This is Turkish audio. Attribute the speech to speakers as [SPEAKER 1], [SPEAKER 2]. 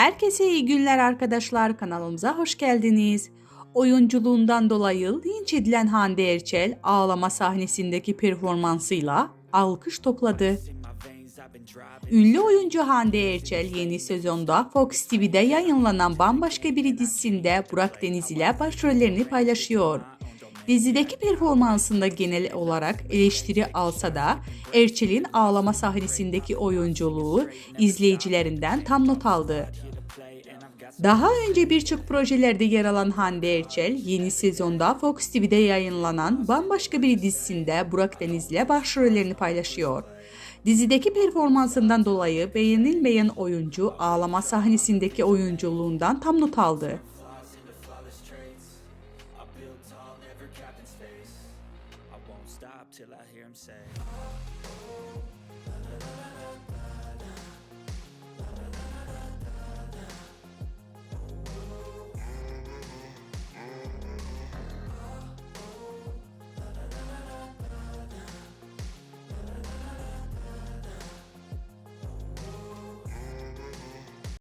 [SPEAKER 1] Herkese iyi günler arkadaşlar kanalımıza hoş geldiniz. Oyunculuğundan dolayı linç edilen Hande Erçel ağlama sahnesindeki performansıyla alkış topladı.
[SPEAKER 2] Ünlü oyuncu Hande Erçel yeni sezonda Fox TV'de yayınlanan Bambaşka Biri dizisinde Burak Deniz ile başrollerini paylaşıyor. Dizideki performansında genel olarak eleştiri alsa da
[SPEAKER 1] Erçel'in ağlama sahnesindeki oyunculuğu izleyicilerinden tam not aldı.
[SPEAKER 2] Daha önce birçok projelerde
[SPEAKER 1] yer alan Hande Erçel, yeni sezonda Fox TV'de yayınlanan Bambaşka Bir dizisinde Burak Deniz'le başrollerini paylaşıyor. Dizideki performansından dolayı beğenilmeyen oyuncu ağlama sahnesindeki oyunculuğundan tam not aldı.
[SPEAKER 2] captain's face. I won't stop till I hear him say. Oh, oh.